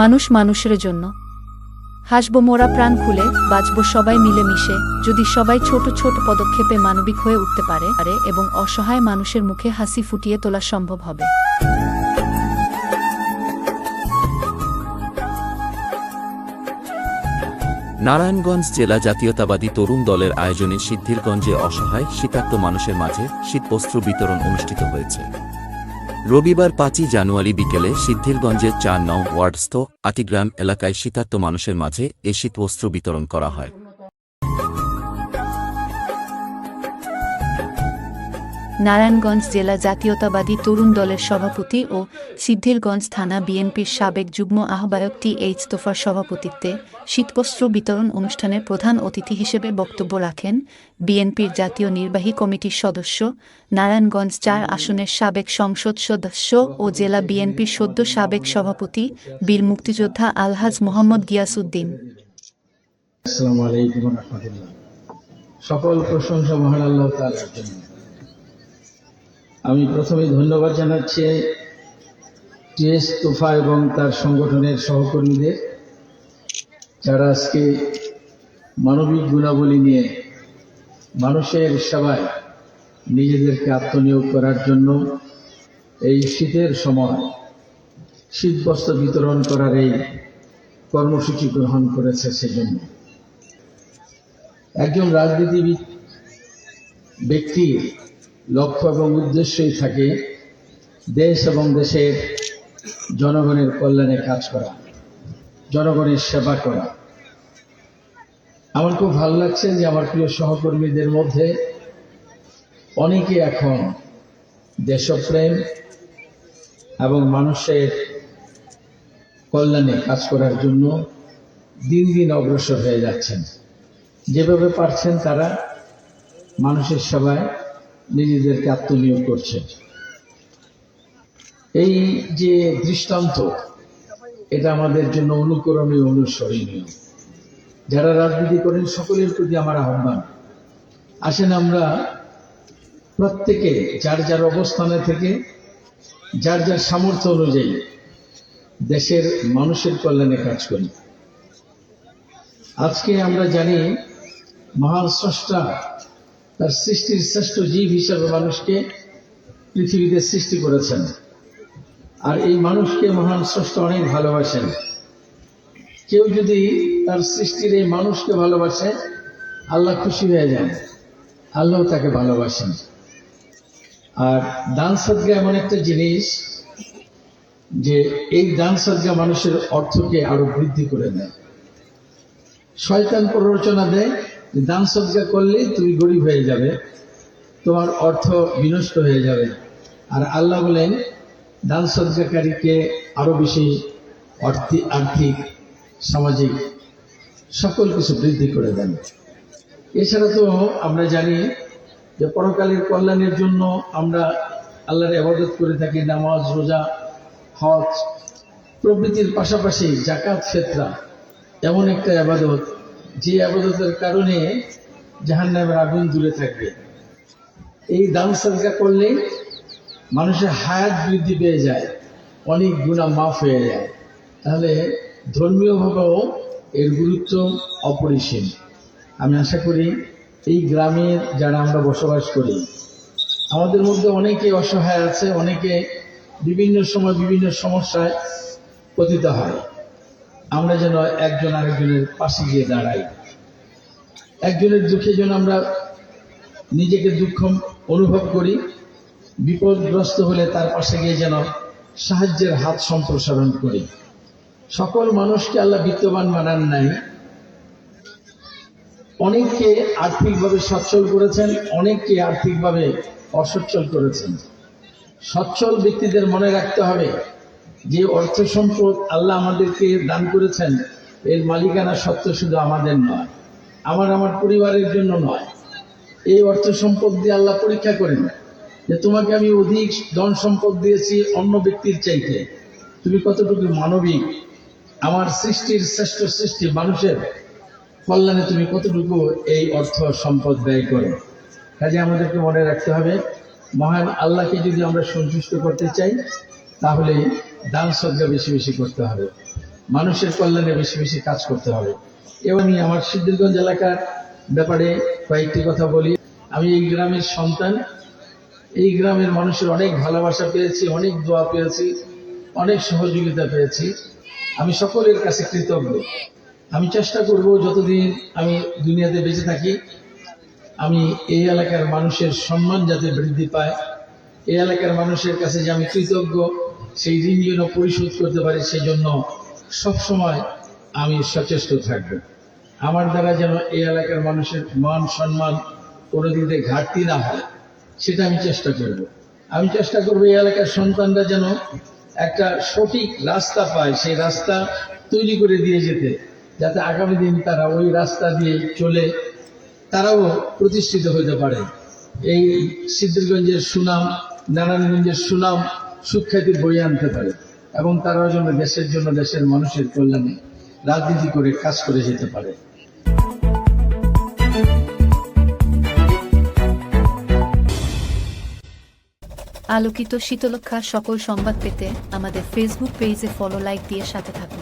মানুষ মানুষের জন্য। হাসব, মোরা প্রাণ খুলে, বাঁচব, সবাই মিলে মিশে যদি সবাই ছোট ছোট পদক্ষেপে মানবিক হয়ে উঠতে পারে এবং অসহায় মানুষের মুখে হাসি ফুটিয়ে তোলা সম্ভব হবে। নারায়ণগঞ্জ জেলা জাতীয়তাবাদী তরুণ দলের আয়োজনে সিদ্ধিরগঞ্জে অসহায় শীতার্ত মানুষের মাঝে শীতবস্ত্র বিতরণ অনুষ্ঠিত হয়েছে। রবিবার পাঁচই জানুয়ারি বিকেলে সিদ্ধিরগঞ্জের চার নং ওয়ার্ডস্থ আটিগ্রাম এলাকায় শীতার্ত মানুষের মাঝে এ শীতবস্ত্র বিতরণ করা হয়। নারায়ণগঞ্জ জেলা জাতীয়তাবাদী তরুণ দলের সভাপতি ও সিদ্ধিরগঞ্জ থানা বিএনপির সাবেক যুগ্ম আহ্বায়ক টি এইচ তোফার সভাপতিত্বে শীতবস্ত্র বিতরণ অনুষ্ঠানের প্রধান অতিথি হিসেবে বক্তব্য রাখেন বিএনপির জাতীয় নির্বাহী কমিটির সদস্য, নারায়ণগঞ্জ চার আসনের সাবেক সংসদ সদস্য ও জেলা বিএনপির সদ্য সাবেক সভাপতি বীর মুক্তিযোদ্ধা আলহাজ মোহাম্মদ গিয়াসউদ্দিন। আসসালামু সকল প্রশংসা মহান আল্লাহ জন্য। আমি প্রথমে ধন্যবাদ জানাচ্ছি টিএস তোফা এবং তার সংগঠনের সহকর্মীদের, যারা আজকে মানবিক গুণাবলী নিয়ে মানুষের সেবায় নিজেদেরকে আত্মনিয়োগ করার জন্য এই শীতের সময় শীতবস্ত্র বিতরণ করার এই কর্মসূচি গ্রহণ করেছে সেজন্য। একজন রাজনীতিবিদ ব্যক্তির লক্ষ্য এবং উদ্দেশ্যই থাকে দেশ এবং দেশের জনগণের কল্যাণে কাজ করা, জনগণের সেবা করা। আমার খুব ভালো লাগছে যে আমার প্রিয় সহকর্মীদের মধ্যে অনেকে এখন দেশপ্রেম এবং মানুষের কল্যাণে কাজ করার জন্য দিন দিন অগ্রসর হয়ে যাচ্ছেন। যেভাবে পারছেন তারা মানুষের সেবায় নিজেদেরকে আত্মনিয়োগ করছে। এই যে দৃষ্টান্ত, এটা আমাদের জন্য অনুকরণীয় অনুসরণীয়। যারা রাজনীতি করেন, সকলের প্রতি আমার আহ্বান। আসেন আমরা প্রত্যেকে, যার যার অবস্থানে থেকে, যার যার সামর্থ্য অনুযায়ী দেশের মানুষের কল্যাণে কাজ করি। আজকে আমরা জানি, মহান তার সৃষ্টির শ্রেষ্ঠ জীব হিসাবে মানুষকে পৃথিবীতে সৃষ্টি করেছেন। আর এই মানুষকে মহান স্রষ্টা অনেক ভালোবাসেন। কেউ যদি তার সৃষ্টির এই মানুষকে ভালোবাসে, আল্লাহ খুশি হয়ে যান। আল্লাহ তাকে ভালোবাসেন। আর দান সদ্গা এমন একটা জিনিস যে এই দান সদ্গা মানুষের অর্থকে আরও বৃদ্ধি করে দেয়। শয়তান প্ররোচনা দেয় দান সজ্জা করলেই তুমি গরিব হয়ে যাবে, তোমার অর্থ বিনষ্ট হয়ে যাবে। আর আল্লাহ বলেন, দান সজ্জাকারীকে আরও বেশি অর্থিক আর্থিক, সামাজিক সকল কিছু বৃদ্ধি করে দেন। এছাড়া তো আমরা জানি যে পরকালের কল্যাণের জন্য আমরা আল্লাহর আবাদত করে থাকি, নামাজ, রোজা, হজ, প্রভৃতির পাশাপাশি জাকাত ফেতরা, এমন একটা আবাদত যে আবাদতের কারণে জাহান নামের আগুন দূরে থাকবে। এই দান সদকা করলে মানুষের হায়াত বৃদ্ধি পেয়ে যায়, অনেক গুণা মাফ হয়ে যায়। তাহলে ধর্মীয়ভাবেও এর গুরুত্ব অপরিসীম। আমি আশা করি এই গ্রামের যারা আমরা বসবাস করি, আমাদের মধ্যে অনেকে অসহায় আছে, অনেকে বিভিন্ন সময় বিভিন্ন সমস্যায় পতিত হয়। আমরা যেন একজন আরেকজনের পাশে গিয়ে দাঁড়াই। একজনের দুঃখে যেন আমরা নিজেকে দুঃখ অনুভব করি, বিপদগ্রস্ত হলে তার পাশে গিয়ে যেন সাহায্যের হাত সম্প্রসারণ করি। সকল মানুষকে আল্লাহ বিত্তবান বানান নাই। অনেককে আর্থিকভাবে সচ্ছল করেছেন, অনেককে আর্থিকভাবে অসচ্ছল করেছেন। সচ্ছল ব্যক্তিদের মনে রাখতে হবে যে অর্থ সম্পদ আল্লাহ আমাদেরকে দান করেছেন, এর মালিকানা সত্য শুধু আমাদের নয়, আমার আমার পরিবারের জন্য নয়। এই অর্থ সম্পদ দিয়ে আল্লাহ পরীক্ষা করেন যে তোমাকে আমি অধিক ধন সম্পদ দিয়েছি অন্য ব্যক্তির চাইতে। তুমি কতটুকু মানবিক? আমার সৃষ্টির শ্রেষ্ঠ সৃষ্টি মানুষের কল্যাণে তুমি কতটুকু এই অর্থ সম্পদ ব্যয় করো? কাজে আমাদেরকে মনে রাখতে হবে, মহান আল্লাহকে যদি আমরা সন্তুষ্ট করতে চাই, তাহলে দান সজ্জা বেশি বেশি করতে হবে। মানুষের কল্যাণে বেশি বেশি কাজ করতে হবে। এবং আমি আমার সিদ্ধিরগঞ্জ এলাকার ব্যাপারে কয়েকটি কথা বলি। আমি এই গ্রামের সন্তান। এই গ্রামের মানুষের অনেক ভালোবাসা পেয়েছি, অনেক দোয়া পেয়েছি, অনেক সহযোগিতা পেয়েছি। আমি সকলের কাছে কৃতজ্ঞ। আমি চেষ্টা করব যতদিন আমি দুনিয়াতে বেঁচে থাকি, আমি এই এলাকার মানুষের সম্মান যাতে বৃদ্ধি পায়। এই এলাকার মানুষের কাছে যে আমি কৃতজ্ঞ সেই ঋণ যেন পরিশোধ করতে পারি সেই জন্য সবসময় আমি সচেষ্ট থাকব। আমার দ্বারা যেন এই এলাকার মানুষের মান সম্মান কোনোদিকে ঘাটতি না হয়, সেটা আমি চেষ্টা করব। আমি চেষ্টা করব এই এলাকার সন্তানরা যেন একটা সঠিক রাস্তা পায়, সেই রাস্তা তৈরি করে দিয়ে যেতে, যাতে আগামী দিন তারা ওই রাস্তা দিয়ে চলে তারাও প্রতিষ্ঠিত হতে পারে। এই সিদ্ধিরগঞ্জের সুনাম, নারায়ণগঞ্জের সুনাম সুখ্যাতি বয়ে আনতে পারে। এবং তারাও যেন দেশের জন্য দেশের মানুষের কল্যাণে রাজনীতি করে কাজ করে যেতে পারে। আলোকিত শীতলক্ষা সকল সংবাদ পেতে আমাদের ফেসবুক পেজে ফলো লাইক দিয়ে সাথে থাকুন।